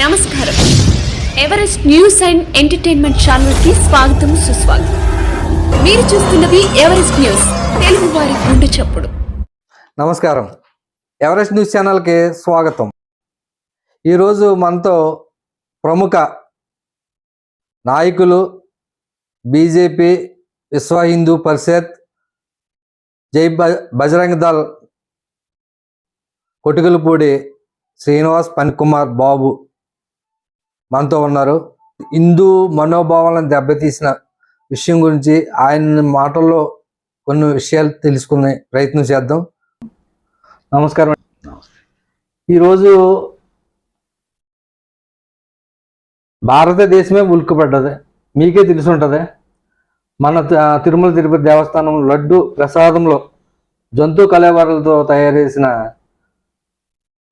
నమస్కారం. Everest news and entertainment ఛానల్కి స్వాగతం సుస్వాగతం. మీరు చూస్తున్నది ఎవరెస్ట్ న్యూస్ తెలుగు వారి గుండె చప్పుడు. నమస్కారం. ఎవరెస్ట్ న్యూస్ ఛానల్కి స్వాగతం. ఈరోజు మనతో ప్రముఖ నాయకులు బీజేపీ విశ్వ హిందూ పరిషత్ జై బజరంగ్ దళ్ కొటుకులపూడి శ్రీనివాస్ పనికుమార్ బాబు మనతో ఉన్నారు. హిందూ మనోభావాలను దెబ్బతీసిన విషయం గురించి ఆయన మాటల్లో కొన్ని విషయాలు తెలుసుకునే ప్రయత్నం చేద్దాం. నమస్కారం. ఈరోజు భారతదేశమే ఉల్కుపడ్డది మీకే తెలిసి ఉంటుంది మన తిరుమల తిరుపతి దేవస్థానం లడ్డు ప్రసాదంలో జంతు కళేబరాలతో తయారు చేసిన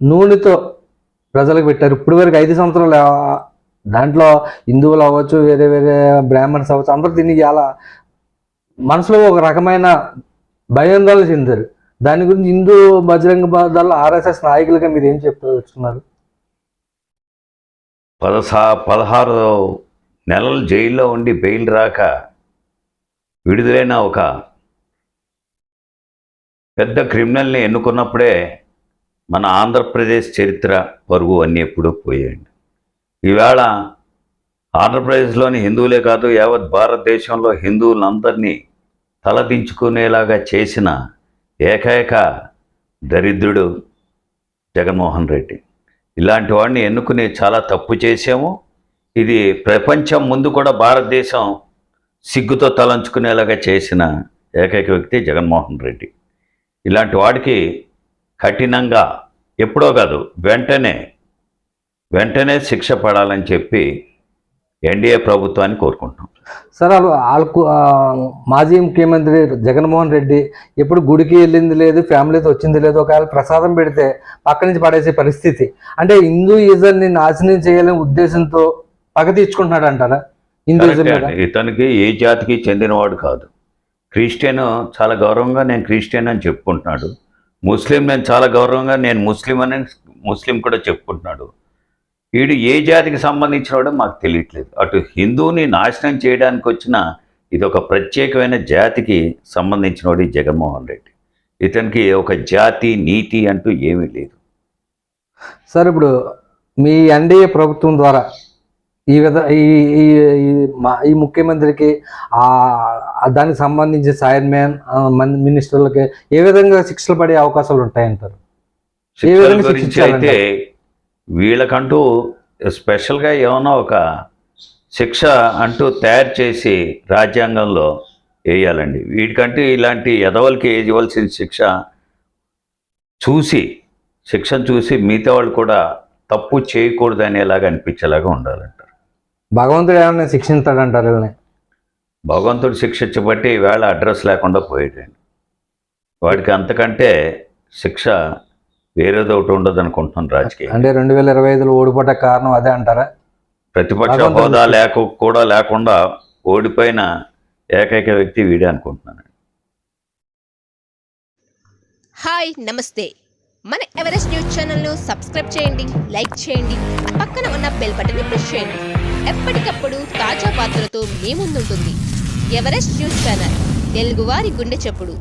నూనెతో ప్రజలకు పెట్టారు. ఇప్పటి వరకు ఐదు సంవత్సరాలు దాంట్లో హిందువులు అవ్వచ్చు వేరే వేరే బ్రాహ్మణ్స్ అవ్వచ్చు అందరూ దీనికి చాలా మనసులో ఒక రకమైన భయాందోళన చెందారు దాని గురించి హిందూ బజరంగ దళ ఆర్ఎస్ఎస్ నాయకులుగా మీరు ఏం చెప్తున్నారు పదసా పదహారు నెలలు జైల్లో ఉండి బెయిల్ రాక విడుదలైన ఒక పెద్ద క్రిమినల్ని ఎన్నుకున్నప్పుడే మన ఆంధ్రప్రదేశ్ చరిత్ర పరుగు అన్నీ ఎప్పుడూ పోయాయండి. ఈవేళ ఆంధ్రప్రదేశ్లోని హిందువులే కాదు యావత్ భారతదేశంలో హిందువులందరినీ తలదించుకునేలాగా చేసిన ఏకైక దరిద్రుడు జగన్మోహన్ రెడ్డి. ఇలాంటి వాడిని ఎన్నుకుని చాలా తప్పు చేసాము ఇది ప్రపంచం ముందు కూడా భారతదేశం సిగ్గుతో తలంచుకునేలాగా చేసిన ఏకైక వ్యక్తి జగన్మోహన్ రెడ్డి. ఇలాంటి వాడికి కఠినంగా ఎప్పుడో కాదు వెంటనే వెంటనే శిక్ష పడాలని చెప్పి ఎన్డీఏ ప్రభుత్వాన్ని కోరుకుంటున్నాం. సార్ వాళ్ళు మాజీ ముఖ్యమంత్రి జగన్మోహన్ రెడ్డి ఎప్పుడు గుడికి వెళ్ళింది లేదు ఫ్యామిలీతో వచ్చింది లేదు ఒకవేళ ప్రసాదం పెడితే పక్క నుంచి పడేసే పరిస్థితి. అంటే హిందూయిజాన్ని నాశనం చేయాలనే ఉద్దేశంతో పగ తీర్చుకుంటున్నాడు అంటారా హిందూయిజం. ఇతనికి ఏ జాతికి చెందినవాడు కాదు. క్రిస్టియన్ చాలా గౌరవంగా నేను క్రిస్టియన్ అని చెప్పుకుంటున్నాడు. ముస్లిం నేను చాలా గౌరవంగా నేను ముస్లిం అని ముస్లిం కూడా చెప్పుకుంటున్నాడు. వీడు ఏ జాతికి సంబంధించినవాడో మాకు తెలియట్లేదు. అటు హిందువుని నాశనం చేయడానికి వచ్చిన ఇది ఒక ప్రత్యేకమైన జాతికి సంబంధించినవాడు జగన్మోహన్ రెడ్డి. ఇతనికి ఒక జాతి నీతి అంటూ ఏమీ లేదు. సార్ ఇప్పుడు మీ ఎన్డీఏ ప్రభుత్వం ద్వారా ఈ విధ ఈ ఈ ముఖ్యమంత్రికి దానికి సంబంధించిన మ్యాన్ మినిస్టర్లకి ఏ విధంగా శిక్షలు పడే అవకాశాలు ఉంటాయంటారు? ఏ విధంగా? అయితే వీళ్ళకంటూ స్పెషల్గా ఏమైనా ఒక శిక్ష అంటూ తయారు చేసి రాజ్యాంగంలో వేయాలండి. వీటికంటే ఇలాంటి ఎదవలకి ఇవ్వాల్సిన శిక్ష చూసి శిక్షను చూసి మిగతా వాళ్ళు కూడా తప్పు చేయకూడదు అనేలాగా అనిపించేలాగా ఉండాలంటారు. భగవంతుడు ఏమైనా శిక్షిస్తాడంటారు వీళ్ళని? భగవంతుడు శిక్షించబట్టి ఈవేళ అడ్రస్ లేకుండా పోయాడండి. వాడికి అంతకంటే శిక్ష వేరేది ఒకటి ఉండదు అనుకుంటున్నాను రాజకీయం. అంటే రెండు వేల ఇరవై ఐదులో ఓడిపోట కారణం అదే అంటారా? ప్రతిపక్ష హోదా లేక కూడా లేకుండా ఓడిపోయిన ఏకైక వ్యక్తి వీడే అనుకుంటున్నాను. హాయ్ నమస్తే. మన ఎవరెస్ట్ న్యూస్ ఛానల్ను సబ్స్క్రైబ్ చేయండి లైక్ చేయండి పక్కన ఉన్న బెల్ బటన్ని ప్రెస్ చేయండి. ఎప్పటికప్పుడు తాజా వార్తలతో మీ ముందుంటుంది ఎవరెస్ట్ న్యూస్ ఛానల్ తెలుగువారి గుండె చప్పుడు.